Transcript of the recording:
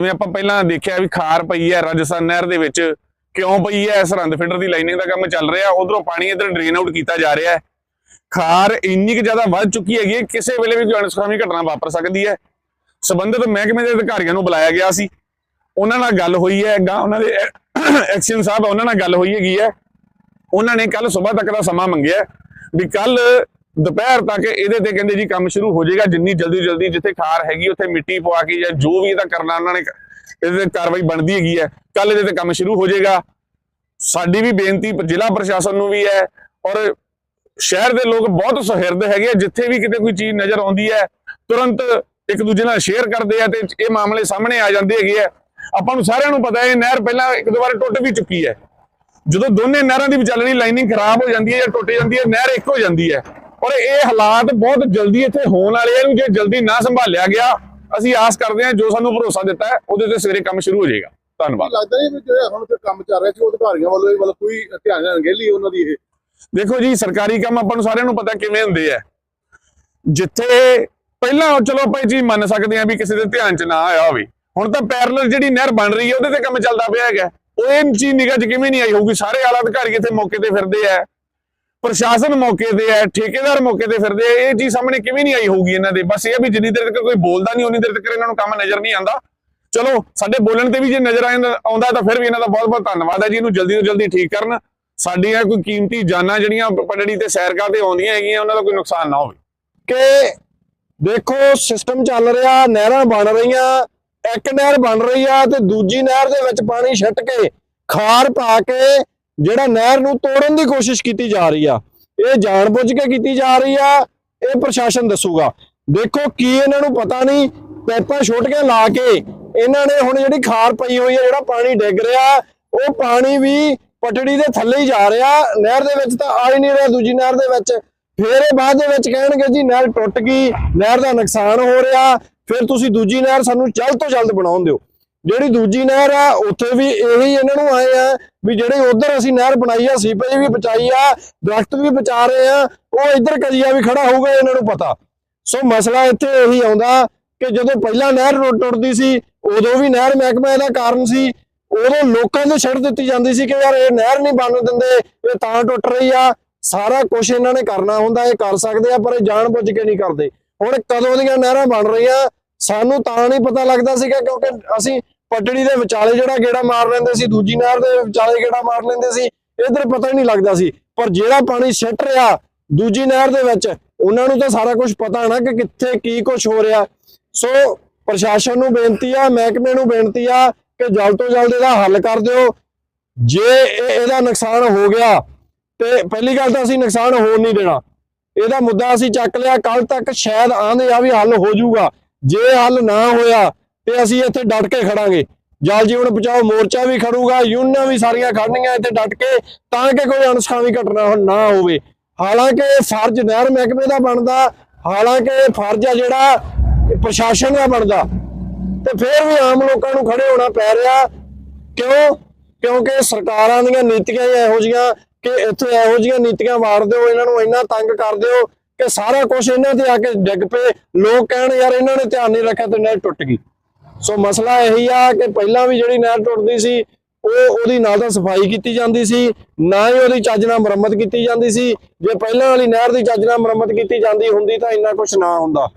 ਜਿਵੇਂ ਆਪਾਂ ਪਹਿਲਾਂ ਦੇਖਿਆ ਵੀ ਖਾਰ ਪਈ ਹੈ ਰਾਜਸਥਾਨ ਨਹਿਰ ਦੇ ਵਿੱਚ, ਕਿਉਂ ਪਈ ਹੈ? ਸਰਹੰਦ ਫਿਲਟਰ ਦੀ ਲਾਈਨਿੰਗ ਦਾ ਕੰਮ ਚੱਲ ਰਿਹਾ। ਉਧਰੋਂ ਪਾਣੀ ਇਧਰ ਡਰੇਨ ਆਊਟ ਕੀਤਾ ਜਾ ਰਿਹਾ ਹੈ। ਖਾਰ ਇੰਨੀ ਕਿ ਜ਼ਿਆਦਾ ਵੱਧ ਚੁੱਕੀ ਹੈਗੀ ਹੈ, ਕਿਸੇ ਵੇਲੇ ਵੀ ਕੋਈ ਅਣਸੁਖਾਵੀ ਘਟਨਾ ਵਾਪਰ ਸਕਦੀ ਹੈ। ਸਬੰਧਤ ਮਹਿਕਮੇ ਦੇ ਅਧਿਕਾਰੀਆਂ ਨੂੰ ਬੁਲਾਇਆ ਗਿਆ ਸੀ। ਉਹਨਾਂ ਨਾਲ ਗੱਲ ਹੋਈ ਹੈ ਗਾ ਉਹਨਾਂ ਦੇ ਐਕਸ਼ਨ ਸਾਹਿਬ ਉਹਨਾਂ ਨਾਲ ਗੱਲ ਹੋਈ ਹੈਗੀ ਹੈ। ਉਹਨਾਂ ਨੇ ਕੱਲ ਸਵੇਰ ਤੱਕ ਦਾ ਸਮਾਂ ਮੰਗਿਆ ਵੀ ਕੱਲ ਦੁਪਹਿਰ ਤੱਕ ਇਹਦੇ ਤੇ ਕਹਿੰਦੇ ਜੀ ਕੰਮ ਸ਼ੁਰੂ ਹੋ ਜਾਏਗਾ, ਜਿੰਨੀ ਜਲਦੀ ਜਲਦੀ ਜਿੱਥੇ ਖਾਰ ਹੈਗੀ, ਉੱਥੇ ਮਿੱਟੀ ਪਵਾ ਕੇ ਜਾਂ ਜੋ ਵੀ ਇਹਦਾ ਕਰਨਾ, ਉਹਨਾਂ ਨੇ ਇਹਦੇ ਤੇ ਕਾਰਵਾਈ ਬਣਦੀ ਹੈਗੀ ਹੈ। ਕੱਲ ਇਹਦੇ ਤੇ ਕੰਮ ਸ਼ੁਰੂ ਹੋ ਜਾਏਗਾ। ਸਾਡੀ ਵੀ ਬੇਨਤੀ ਜ਼ਿਲ੍ਹਾ ਪ੍ਰਸ਼ਾਸਨ ਨੂੰ ਵੀ ਹੈ ਔਰ ਸ਼ਹਿਰ ਦੇ ਲੋਕ ਬਹੁਤ ਸੁਹਿਰਦ ਹੈਗੇ ਆ, ਜਿੱਥੇ ਵੀ ਕਿਤੇ ਕੋਈ ਚੀਜ਼ ਨਜ਼ਰ ਆਉਂਦੀ ਹੈ, ਤੁਰੰਤ ਇੱਕ ਦੂਜੇ ਨਾਲ ਸ਼ੇਅਰ ਕਰਦੇ ਆ ਤੇ ਇਹ ਮਾਮਲੇ ਸਾਹਮਣੇ ਆ ਜਾਂਦੇ ਹੈਗੇ ਆ। ਆਪਾਂ ਨੂੰ ਸਾਰਿਆਂ ਨੂੰ ਪਤਾ ਹੈ, ਇਹ ਨਹਿਰ ਪਹਿਲਾਂ ਇੱਕ ਦੋ ਵਾਰ ਟੁੱਟ ਵੀ ਚੁੱਕੀ ਹੈ। ਜਦੋਂ ਦੋਨੇ ਨਹਿਰਾਂ ਦੀ ਵਿਚਾਲਣੀ ਲਾਈਨਿੰਗ ਖਰਾਬ ਹੋ ਜਾਂਦੀ ਹੈ ਜਾਂ ਟੁੱਟ ਜਾਂਦੀ ਹੈ, ਨਹਿਰ ਇੱਕ ਹੋ ਜਾਂਦੀ ਹੈ। ਔਰ ਇਹ ਹਾਲਾਤ ਬਹੁਤ ਜਲਦੀ ਇੱਥੇ ਹੋਣ ਵਾਲੇ ਆ ਜੇ ਜਲਦੀ ਨਾ ਸੰਭਾਲਿਆ ਗਿਆ ਅਸੀਂ ਆਸ ਕਰਦੇ ਹਾਂ ਜੋ ਸਾਨੂੰ ਭਰੋਸਾ ਦਿੱਤਾ ਹੈ ਉਹਦੇ ਤੇ ਸਵੇਰੇ ਕੰਮ ਸ਼ੁਰੂ ਹੋ ਜਾਏਗਾ। ਧੰਨਵਾਦ। ਲੱਗਦਾ ਨਹੀਂ ਵੀ ਜਿਹੜੇ ਹੁਣ ਤੇ ਕੰਮ ਚੱਲ ਰਿਹਾ ਸੀ ਉਹ ਅਧਿਕਾਰੀਆਂ ਵੱਲੋਂ ਵੱਲ ਕੋਈ ਧਿਆਨ ਅਣਗਹਿਲੀ ਉਹਨਾਂ ਦੀ ਇਹ। ਦੇਖੋ ਜੀ ਸਰਕਾਰੀ ਕੰਮ ਆਪਾਂ ਨੂੰ ਸਾਰਿਆਂ ਨੂੰ ਪਤਾ ਕਿਵੇਂ ਹੁੰਦੇ ਆ। ਜਿੱਥੇ ਪਹਿਲਾਂ ਚਲੋ ਆਪਾਂ ਚੀਜ਼ ਮੰਨ ਸਕਦੇ ਆ ਵੀ ਕਿਸੇ ਦੇ ਧਿਆਨ 'ਚ ਨਾ ਆਇਆ ਹੋਵੇ। ਹੁਣ ਤਾਂ ਪੈਰਲਲ ਜਿਹੜੀ ਨਹਿਰ ਬਣ ਰਹੀ ਹੈ ਉਹਦੇ ਤੇ ਕੰਮ ਚੱਲਦਾ ਪਿਆ ਹੈਗਾ। ਉਹ ਇਹ ਚੀਜ਼ ਨਿਗਾਹ 'ਚ ਕਿਵੇਂ ਨਹੀਂ ਆਈ ਹੋਊਗੀ? ਸਾਰੇ ਆਲਾ ਅਧਿਕਾਰੀ ਇੱਥੇ ਮੌਕੇ ਤੇ ਫਿਰਦੇ ਆ। ਪ੍ਰਸ਼ਾਸਨ ਮੌਕੇ ਤੇ ਹੈ, ਠੇਕੇਦਾਰ ਮੌਕੇ ਤੇ ਫਿਰਦੇ ਆ। ਇਹ ਚੀਜ਼ ਸਾਹਮਣੇ ਕਿਵੇਂ ਨਹੀਂ ਆਈ ਹੋਊਗੀ ਇਹਨਾਂ ਦੇ? ਬਸ ਇਹ ਵੀ ਜਿੰਨੀ ਦੇਰ ਤੱਕ ਕੋਈ ਬੋਲਦਾ ਨਹੀਂ, ਉਨੀ ਦੇਰ ਤੱਕ ਇਹਨਾਂ ਨੂੰ ਕੰਮ ਨਜ਼ਰ ਨਹੀਂ ਆਉਂਦਾ। ਚਲੋ, ਸਾਡੇ ਬੋਲਣ ਤੇ ਵੀ ਜੇ ਨਜ਼ਰ ਆਉਂਦਾ ਤਾਂ ਫਿਰ ਵੀ ਇਹਨਾਂ ਦਾ ਬਹੁਤ ਬਹੁਤ ਧੰਨਵਾਦ ਹੈ ਜੀ। ਇਹਨੂੰ ਜਲਦੀ ਤੋਂ ਜਲਦੀ ਠੀਕ ਕਰਨ। ਸਾਡੀਆਂ ਕੋਈ ਕੀਮਤੀ ਜਾਨਾਂ ਜਿਹੜੀਆਂ ਪਟੜੀ ਤੇ ਸੈਰਗਾ ਤੇ ਆਉਂਦੀਆਂ ਹੈਗੀਆਂ, ਉਹਨਾਂ ਦਾ ਕੋਈ ਨੁਕਸਾਨ ਨਾ ਹੋਵੇ। ਕਿ ਦੇਖੋ ਸਿਸਟਮ ਚੱਲ ਰਿਹਾ, ਨਹਿਰਾਂ ਬਣ ਰਹੀਆਂ, ਇੱਕ ਨਹਿਰ ਬਣ ਰਹੀ ਆ ਤੇ ਦੂਜੀ ਨਹਿਰ ਦੇ ਵਿੱਚ ਪਾਣੀ ਛੱਟ ਕੇ, ਖਾਰ ਪਾ ਕੇ ਜਿਹੜਾ ਨਹਿਰ ਨੂੰ ਤੋੜਨ ਦੀ ਕੋਸ਼ਿਸ਼ ਕੀਤੀ ਜਾ ਰਹੀ ਆ, ਇਹ ਜਾਣਬੁੱਝ ਕੇ ਕੀਤੀ ਜਾ ਰਹੀ ਆ, ਇਹ ਪ੍ਰਸ਼ਾਸਨ ਦੱਸੂਗਾ। ਦੇਖੋ, ਕੀ ਇਹਨਾਂ ਨੂੰ ਪਤਾ ਨਹੀਂ, ਪੈਪਾਂ ਛੁੱਟ ਕੇ ਲਾ ਕੇ ਇਹਨਾਂ ਨੇ ਹੁਣ ਜਿਹੜੀ ਖਾਰ ਪਈ ਹੋਈ ਹੈ ਜਿਹੜਾ ਪਾਣੀ ਡਿੱਗ ਰਿਹਾ, ਉਹ ਪਾਣੀ ਵੀ ਪਟੜੀ ਦੇ ਥੱਲੇ ਹੀ ਜਾ ਰਿਹਾ, ਨਹਿਰ ਦੇ ਵਿੱਚ ਤਾਂ ਆ ਹੀ ਨਹੀਂ ਰਿਹਾ, ਦੂਜੀ ਨਹਿਰ ਦੇ ਵਿੱਚ। ਫਿਰ ਇਹ ਬਾਅਦ ਦੇ ਵਿੱਚ ਕਹਿਣਗੇ, ਜੀ, ਨਹਿਰ ਟੁੱਟ ਗਈ, ਨਹਿਰ ਦਾ ਨੁਕਸਾਨ ਹੋ ਰਿਹਾ, ਫਿਰ ਤੁਸੀਂ ਦੂਜੀ ਨਹਿਰ ਸਾਨੂੰ ਜਲਦ ਤੋਂ ਜਲਦ ਬਣਾਉਣ ਦਿਓ। ਜਿਹੜੀ ਦੂਜੀ ਨਹਿਰ ਆ, ਉੱਥੇ ਵੀ ਇਹੀ ਇਹਨਾਂ ਨੂੰ ਆਏ ਆ ਵੀ ਜਿਹੜੇ ਉਧਰ ਅਸੀਂ ਨਹਿਰ ਬਣਾਈ ਆ ਸੀਪੇਜ ਵੀ ਬਚਾਈ ਆ, ਦਰਖਤ ਵੀ ਬਚਾ ਰਹੇ ਆ, ਉਹ ਇੱਧਰ ਕਜੀਆ ਵੀ ਖੜਾ ਹੋਊਗਾ, ਇਹਨਾਂ ਨੂੰ ਪਤਾ। ਸੋ ਮਸਲਾ ਇੱਥੇ ਇਹੀ ਆਉਂਦਾ ਕਿ ਜਦੋਂ ਪਹਿਲਾਂ ਨਹਿਰ ਟੁੱਟਦੀ ਸੀ, ਉਦੋਂ ਵੀ ਨਹਿਰ ਮਹਿਕਮਾ ਇਹਦਾ ਕਾਰਨ ਸੀ, ਉਦੋਂ ਲੋਕਾਂ ਨੂੰ ਛੱਡ ਦਿੱਤੀ ਜਾਂਦੀ ਸੀ ਕਿ ਯਾਰ ਇਹ ਨਹਿਰ ਨਹੀਂ ਬਣਨ ਦਿੰਦੇ, ਇਹ ਤਾਂ ਟੁੱਟ ਰਹੀ ਆ। ਸਾਰਾ ਕੁਝ ਇਹਨਾਂ ਨੇ ਕਰਨਾ ਹੁੰਦਾ, ਇਹ ਕਰ ਸਕਦੇ ਆ, ਪਰ ਇਹ ਜਾਣ ਬੁੱਝ ਕੇ ਨਹੀਂ ਕਰਦੇ। ਹੁਣ ਕਦੋਂ ਦੀਆਂ ਨਹਿਰਾਂ ਬਣ ਰਹੀਆਂ ਸਾਨੂੰ ਤਾਂ ਨਹੀਂ ਪਤਾ ਲੱਗਦਾ ਸੀਗਾ ਕਿਉਂਕਿ ਅਸੀਂ ਪਟੜੀ ਦੇ ਵਿਚਾਲੇ ਜਿਹੜਾ ਗੇੜਾ ਮਾਰ ਲੈਂਦੇ ਸੀ, ਦੂਜੀ ਨਹਿਰ ਦੇ ਵਿਚਾਲੇ ਗੇੜਾ ਮਾਰ ਲੈਂਦੇ ਸੀ, ਇਧਰ ਪਤਾ ਹੀ ਨਹੀਂ ਲੱਗਦਾ ਸੀ। ਪਰ ਜਿਹੜਾ ਪਾਣੀ ਸਿੱਟ ਰਿਹਾ ਦੂਜੀ ਨਹਿਰ ਦੇ ਵਿੱਚ, ਉਹਨਾਂ ਨੂੰ ਤਾਂ ਸਾਰਾ ਕੁਝ ਪਤਾ ਨਾ ਕਿ ਕਿੱਥੇ ਕੀ ਕੁਝ ਹੋ ਰਿਹਾ। ਸੋ ਪ੍ਰਸ਼ਾਸਨ ਨੂੰ ਬੇਨਤੀ ਆ, ਮਹਿਕਮੇ ਨੂੰ ਬੇਨਤੀ ਆ ਕਿ ਜਲਦ ਤੋਂ ਜਲਦ ਇਹਦਾ ਹੱਲ ਕਰ ਦਿਓ। ਜੇ ਇਹ- ਇਹਦਾ ਨੁਕਸਾਨ ਹੋ ਗਿਆ ਤੇ ਪਹਿਲੀ ਗੱਲ ਤਾਂ ਅਸੀਂ ਨੁਕਸਾਨ ਹੋਣ ਨਹੀਂ ਦੇਣਾ। ਇਹਦਾ ਮੁੱਦਾ ਅਸੀਂ ਚੱਕ ਲਿਆ ਕੱਲ ਤੱਕ ਸ਼ਾਇਦ ਆਂਦੇ ਆ ਵੀ ਹੱਲ ਹੋ ਜਾਊਗਾ। ਜੇ ਹੱਲ ਨਾ ਹੋਇਆ ਤੇ ਅਸੀਂ ਇੱਥੇ ਡਟ ਕੇ ਖੜਾਂਗੇ। ਜਲ ਜੀਵਨ ਬਚਾਓ, ਮੋਰਚਾ ਵੀ ਖੜੂਗਾ, ਯੂਨੀਅਨਾਂ ਵੀ ਸਾਰੀਆਂ ਖੜਨੀਆਂ ਇੱਥੇ ਡਟ ਕੇ, ਤਾਂ ਕਿ ਕੋਈ ਅਣਸਖਾਵੀ ਘਟਨਾ ਨਾ ਹੋਵੇ। ਹਾਲਾਂਕਿ ਇਹ ਫਰਜ਼ ਨਹਿਰ ਮਹਿਕਮੇ ਦਾ ਬਣਦਾ, ਹਾਲਾਂਕਿ ਇਹ ਫਰਜ਼ ਆ ਜਿਹੜਾ ਪ੍ਰਸ਼ਾਸਨ ਦਾ ਬਣਦਾ। ਤੇ ਫਿਰ ਵੀ ਆਮ ਲੋਕਾਂ ਨੂੰ ਖੜੇ ਹੋਣਾ ਪੈ ਰਿਹਾ। ਕਿਉਂ? ਕਿਉਂਕਿ ਸਰਕਾਰਾਂ ਦੀਆਂ ਨੀਤੀਆਂ ਹੀ ਇਹੋ ਜੀਆਂ ਕਿ ਇੱਥੇ ਇਹੋ ਜੀਆਂ ਨੀਤੀਆਂ ਵਾਰ ਦਿਓ ਇਹਨਾਂ ਨੂੰ ਇੰਨਾ ਤੰਗ ਕਰ ਦਿਓ ਕਿ ਸਾਰਾ ਕੁਝ ਇਹਨਾਂ ਤੇ ਆ ਕੇ ਡਿੱਗ ਪਏ। ਲੋਕ ਕਹਿਣ, ਯਾਰ, ਇਹਨਾਂ ਨੇ ਧਿਆਨ ਨਹੀਂ ਰੱਖਿਆ ਤੇ ਨਹਿਰ ਟੁੱਟ ਗਈ। ਸੋ ਮਸਲਾ ਇਹੀ ਆ ਕਿ ਪਹਿਲਾਂ ਵੀ ਜਿਹੜੀ ਨਹਿਰ ਟੁੱਟਦੀ ਸੀ, ਉਹ ਉਹਦੀ ਨਾ ਤਾਂ ਸਫ਼ਾਈ ਕੀਤੀ ਜਾਂਦੀ ਸੀ, ਨਾ ਹੀ ਉਹਦੀ ਚੱਜ ਨਾਲ ਮੁਰੰਮਤ ਕੀਤੀ ਜਾਂਦੀ ਸੀ। ਜੇ ਪਹਿਲਾਂ ਵਾਲੀ ਨਹਿਰ ਦੀ ਚੱਜ ਨਾਲ ਮੁਰੰਮਤ ਕੀਤੀ ਜਾਂਦੀ ਹੁੰਦੀ ਤਾਂ ਇੰਨਾ ਕੁਝ ਨਾ ਹੁੰਦਾ।